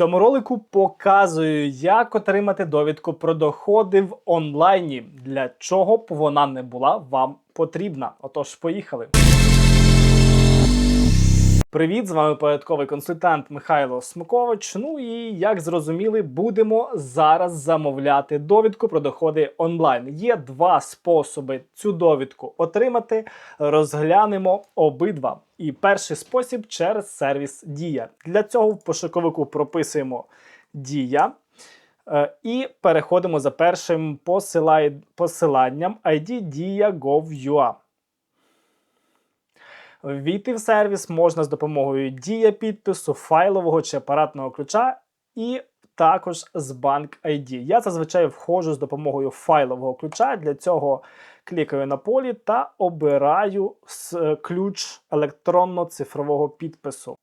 цьому ролику показую, як отримати довідку про доходи в онлайні, для чого б вона не була вам потрібна. Отож, поїхали. Привіт, з вами порядковий консультант Михайло Смукович. Ну і як зрозуміли, будемо зараз замовляти довідку про доходи онлайн. Є два способи цю довідку отримати. Розглянемо обидва. І перший спосіб через сервіс Дія. Для цього в пошуковику прописуємо Дія. Е, І переходимо за першим посиланням ID Dia.gov.ua. Війти в сервіс можна з допомогою дія підпису, файлового чи апаратного ключа, і також з банк ID. Я зазвичай входжу з допомогою файлового ключа. Для цього клікаю на полі та обираю е, ключ електронно-цифрового підпису.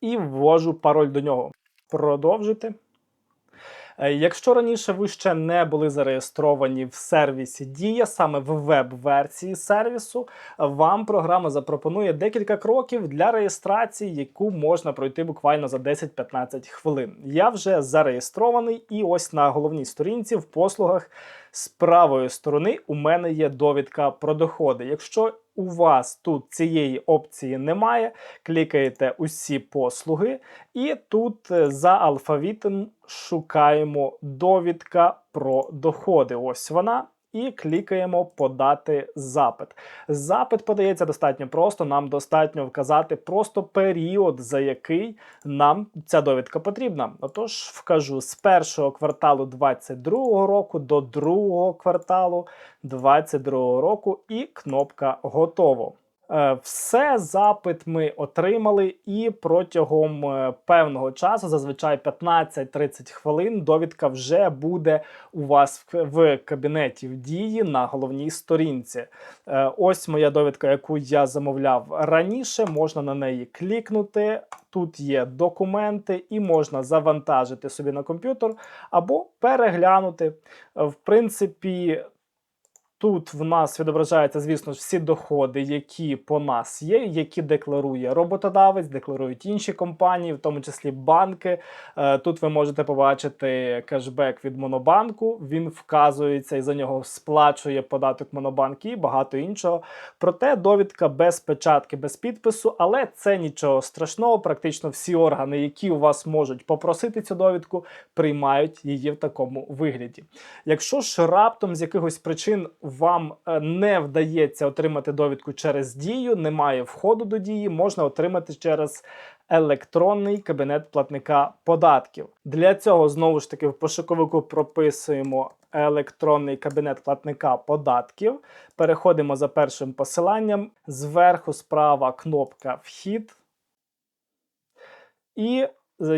І ввожу пароль до нього. Продовжити. Е, Якщо раніше ви ще не були зареєстровані в сервісі Дія, саме в веб-версії сервісу, вам програма запропонує декілька кроків для реєстрації, яку можна пройти буквально за 10-15 хвилин. Я вже зареєстрований, і ось на головній сторінці в послугах з правої сторони у мене є довідка про доходи. Якщо у вас тут цієї опції немає, клікаєте усі послуги, і тут е, за алфавітом шукаємо довідка про доходи. Ось вона. І клікаємо подати запит. Запит подається достатньо просто. Нам достатньо вказати просто період, за який нам ця довідка потрібна. Отож, вкажу з першого кварталу 2022 року до другого кварталу 2022 року, і кнопка готово. Е, Все запит ми отримали, і протягом е, певного часу, зазвичай 15-30 хвилин, довідка вже буде у вас в, кабінеті в дії на головній сторінці. Е, Ось моя довідка, яку я замовляв раніше. Можна на неї клікнути. Тут є документи, і можна завантажити собі на комп'ютер або переглянути. В принципі, Тут в нас відображаються, звісно всі доходи, які по нас є, які декларує роботодавець, декларують інші компанії, в тому числі банки. Е, Тут ви можете побачити кешбек від Монобанку. Він вказується і за нього сплачує податок Монобанк і багато іншого. Проте довідка без печатки, без підпису, але це нічого страшного. Практично всі органи, які у вас можуть попросити цю довідку, приймають її в такому вигляді. Якщо ж раптом з якихось причин вам е, не вдається отримати довідку через дію, немає входу до дії, можна отримати через електронний кабінет платника податків. Для цього знову ж таки в пошуковику прописуємо електронний кабінет платника податків. Переходимо за першим посиланням. Зверху справа кнопка Вхід. І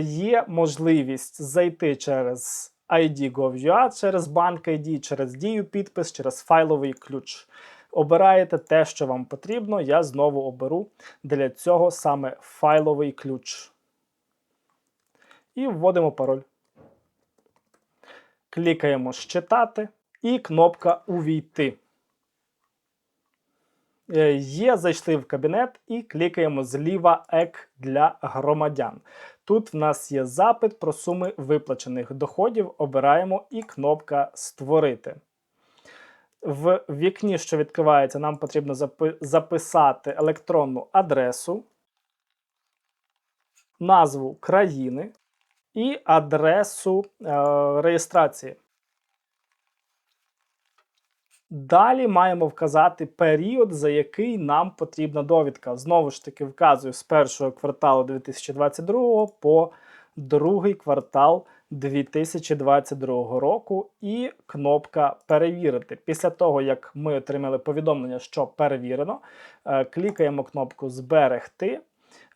є можливість зайти через ID.gov.ua, через банк ID, через дію підпис, через файловий ключ. Обираєте те, що вам потрібно. Я знову оберу для цього саме файловий ключ. І вводимо пароль. Клікаємо Щитати і кнопка Увійти. Е, Є, зайшли в кабінет і клікаємо зліва ЕК для громадян. Тут в нас є запит про суми виплачених доходів. Обираємо і кнопка Створити. В вікні, що відкривається, нам потрібно запи- записати електронну адресу, назву країни і адресу е, реєстрації. Далі маємо вказати період, за який нам потрібна довідка. Знову ж таки, вказую з першого кварталу 2022 по другий квартал 2022 року і кнопка Перевірити. Після того, як ми отримали повідомлення, що перевірено, е, клікаємо кнопку Зберегти.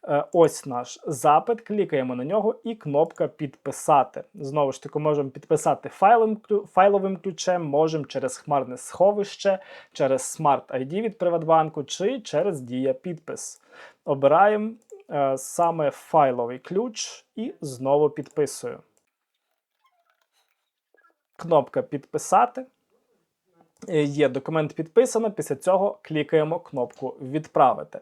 Е, Ось наш запит, клікаємо на нього і кнопка підписати. Знову ж таки, можемо підписати файловим, клю- файловим ключем, можемо через хмарне сховище, через Smart ID від Приватбанку чи через Дія підпис. Обираємо е, саме файловий ключ і знову підписую. Кнопка підписати. Е, Є документ підписано. Після цього клікаємо кнопку Відправити.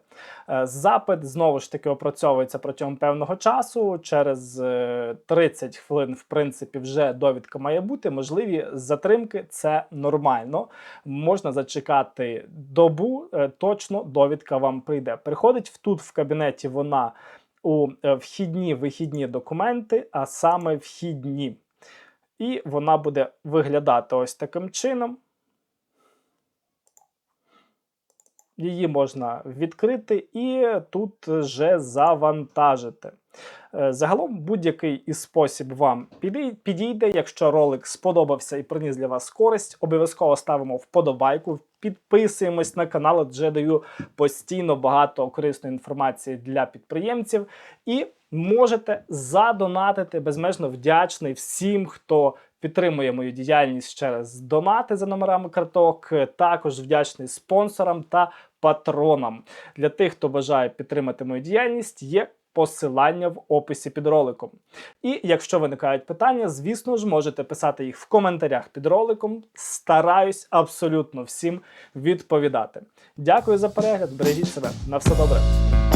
Е, Запит знову ж таки опрацьовується протягом певного часу. Через е, 30 хвилин, в принципі, вже довідка має бути. Можливі затримки це нормально. Можна зачекати добу, е, точно довідка вам прийде. Приходить тут в кабінеті вона у е, вхідні вихідні документи, а саме вхідні. І вона буде виглядати ось таким чином. Її можна відкрити і тут вже завантажити. Е, Загалом будь-який із спосіб вам підій- підійде. Якщо ролик сподобався і приніс для вас користь, обов'язково ставимо вподобайку, підписуємось на канал, адже даю постійно багато корисної інформації для підприємців. І можете задонатити безмежно вдячний всім, хто підтримує мою діяльність через донати за номерами карток. Також вдячний спонсорам та патронам. Для тих, хто бажає підтримати мою діяльність, є посилання в описі під роликом. І якщо виникають питання, звісно ж, можете писати їх в коментарях під роликом. Стараюсь абсолютно всім відповідати. Дякую за перегляд, бережіть себе. На все добре.